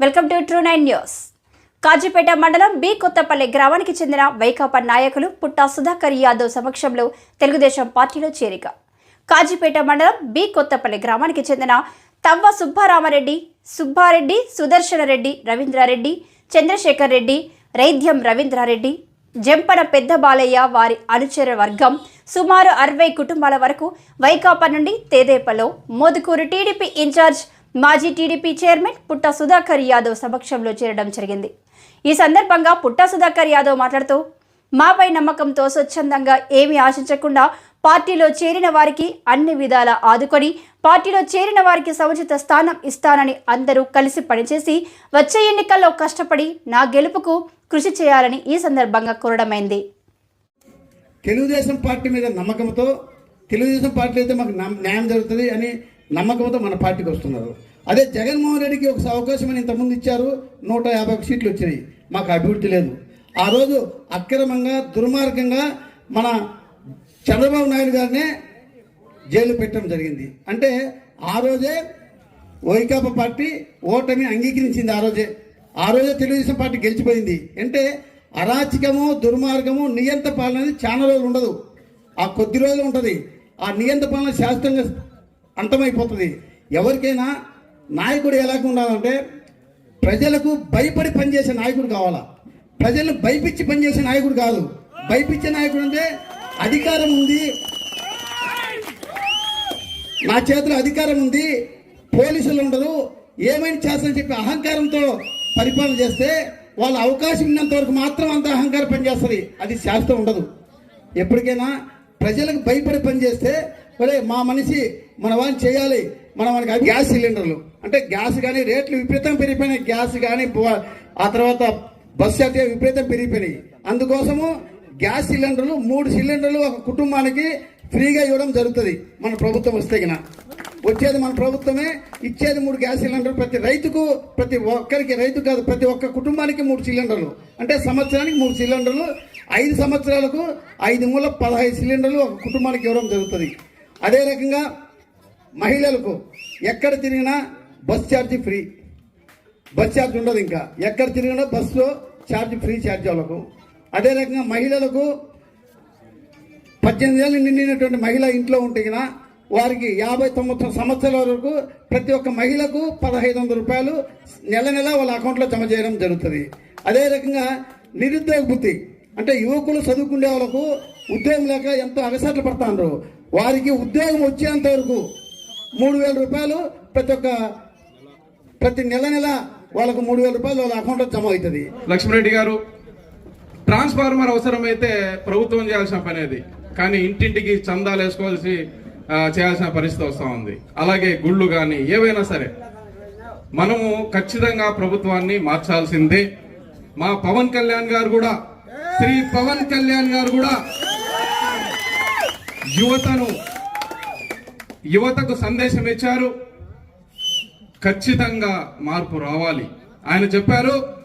Welcome to true nine news. Kazipet మండలం B Kothapalli గ్రామానికి చెందిన వైకాపా నాయకులు పుట్టా సుధాకర్ యాదవ్ సమక్షంలో తెలుగుదేశం పార్టీలో చేరిక. కాజీపేట మండలం బి కొత్తపల్లి గ్రామానికి చెందిన తవ్వ సుబ్బారామరెడ్డి సుబ్బారెడ్డి సుదర్శన రెడ్డి రవీంద్రారెడ్డి చంద్రశేఖర్ రెడ్డి రైద్యం రవీంద్రారెడ్డి జంపన పెద్ద బాలయ్య వారి అనుచర వర్గం సుమారు అరవై కుటుంబాల వరకు వైకాపా నుండి తేదేపలో మోదుకూరు టీడీపీ ఇన్ఛార్జ్ మాజీ టీడీపీ చైర్మన్ పుట్ట సుధాకర్ యాదవ్ సమక్షంలో చేరడం జరిగింది. ఈ సందర్భంగా పుట్ట సుధాకర్ యాదవ్ మాట్లాడుతూ మాపై నమ్మకంతో స్వచ్ఛందంగా ఏమీ ఆశించకుండా పార్టీలో చేరిన వారికి అన్ని విధాల ఆదుకొని పార్టీలో చేరిన వారికి సముచిత స్థానం ఇస్తానని అందరూ కలిసి పనిచేసి వచ్చే ఎన్నికల్లో కష్టపడి నా గెలుపుకు కృషి చేయాలని ఈ సందర్భంగా కోరడమైంది తెలుగుదేశం పార్టీ మీద నమ్మకంతో తెలుగుదేశం పార్టీ అయితే మాకు న్యాయం జరుగుతుంది అని నమ్మకంతో మన పార్టీకి వస్తున్నారు. అదే జగన్మోహన్ రెడ్డికి ఒక అవకాశం అని ఇంతకుముందు ఇచ్చారు. నూట యాభై ఒక సీట్లు వచ్చినాయి. మాకు అభివృద్ధి లేదు. ఆ రోజు అక్రమంగా దుర్మార్గంగా మన చంద్రబాబు నాయుడు గారినే జైలు పెట్టడం జరిగింది. అంటే ఆ రోజే వైకాపా పార్టీ ఓటమి అంగీకరించింది ఆ రోజే. ఆ రోజే తెలుగుదేశం పార్టీ గెలిచిపోయింది. అంటే అరాచకము దుర్మార్గము నియంత పాలన అనేది చాలా రోజులు ఉండదు. ఆ కొద్ది రోజులు ఉంటుంది. ఆ నియంత పాలన శాస్త్రంగా అంతమైపోతుంది ఎవరికైనా నాయకుడు ఎలాగ ఉండాలంటే ప్రజలకు భయపడి పనిచేసే నాయకుడు కావాలా? ప్రజలను భయపించి పనిచేసే నాయకుడు కాదు. భయపించే నాయకుడు అంటే అధికారం ఉంది. నా చేతిలో అధికారం ఉంది. పోలీసులు ఉండరు. ఏమైనా చేస్తారని చెప్పి అహంకారంతో పరిపాలన చేస్తే వాళ్ళ అవకాశం ఉన్నంత వరకు మాత్రం అంత అహంకారం పనిచేస్తుంది. అది శాస్త్రం ఉండదు. ఎప్పటికైనా ప్రజలకు భయపడి పనిచేస్తే ఒరే మా మనిషి మన వాళ్ళని చేయాలి. మనం మనకి గ్యాస్ సిలిండర్లు. అంటే గ్యాస్ కానీ రేట్లు విపరీతం పెరిగిపోయినాయి. గ్యాస్ కానీ ఆ తర్వాత బస్ అయితే విపరీతం పెరిగిపోయినాయి. అందుకోసము గ్యాస్ సిలిండర్లు మూడు సిలిండర్లు ఒక కుటుంబానికి ఫ్రీగా ఇవ్వడం జరుగుతుంది. మన ప్రభుత్వం వస్తే గిన. వచ్చేది మన ప్రభుత్వమే ఇచ్చేది మూడు గ్యాస్ సిలిండర్లు ప్రతి రైతుకు ప్రతి ఒక్కరికి రైతు కాదు ప్రతి ఒక్క కుటుంబానికి మూడు సిలిండర్లు. అంటే సంవత్సరానికి మూడు సిలిండర్లు ఐదు సంవత్సరాలకు ఐదు మూల పదహైదు సిలిండర్లు ఒక కుటుంబానికి ఇవ్వడం జరుగుతుంది. అదే రకంగా మహిళలకు ఎక్కడ తిరిగినా బస్ ఛార్జీ ఫ్రీ. బస్ ఛార్జ్ ఉండదు ఇంకా. ఎక్కడ తిరిగినా బస్సులో ఛార్జ్ ఫ్రీ ఛార్జ్ వాళ్ళకు. అదే రకంగా మహిళలకు పద్దెనిమిది ఏళ్ళు నిండినటువంటి మహిళ ఇంట్లో ఉంటే వారికి యాభై తొమ్మిది సంవత్సరాల వరకు ప్రతి ఒక్క మహిళకు పదహైదు వందల రూపాయలు నెల నెల వాళ్ళ అకౌంట్లో జమ చేయడం జరుగుతుంది. అదే రకంగా నిరుద్యోగ బుద్ధి అంటే యువకులు చదువుకునే వాళ్ళకు ఉద్యోగం లేక ఎంతో అగసాట్లు పడుతున్నారు వారికి ఉద్యోగం వచ్చేంత వరకు మూడు వేల రూపాయలు ప్రతి ఒక్క ప్రతి నెల నెల వాళ్ళకు మూడు వేల రూపాయలు వాళ్ళ అకౌంట్లో జమ అవుతుంది. లక్ష్మణరెడ్డి గారు ట్రాన్స్ఫార్మర్ అవసరమైతే ప్రభుత్వం చేయాల్సిన పని అది. కానీ ఇంటింటికి చందాలు వేసుకోవాల్సి చేయాల్సిన పరిస్థితి వస్తూ ఉంది. అలాగే గుళ్ళు కానీ ఏవైనా సరే మనము ఖచ్చితంగా ప్రభుత్వాన్ని మార్చాల్సిందే. మా పవన్ కళ్యాణ్ గారు కూడా శ్రీ పవన్ కళ్యాణ్ గారు కూడా యువతను యువతకు సందేశం ఇచ్చారు. ఖచ్చితంగా మార్పు రావాలి. ఆయన చెప్పారు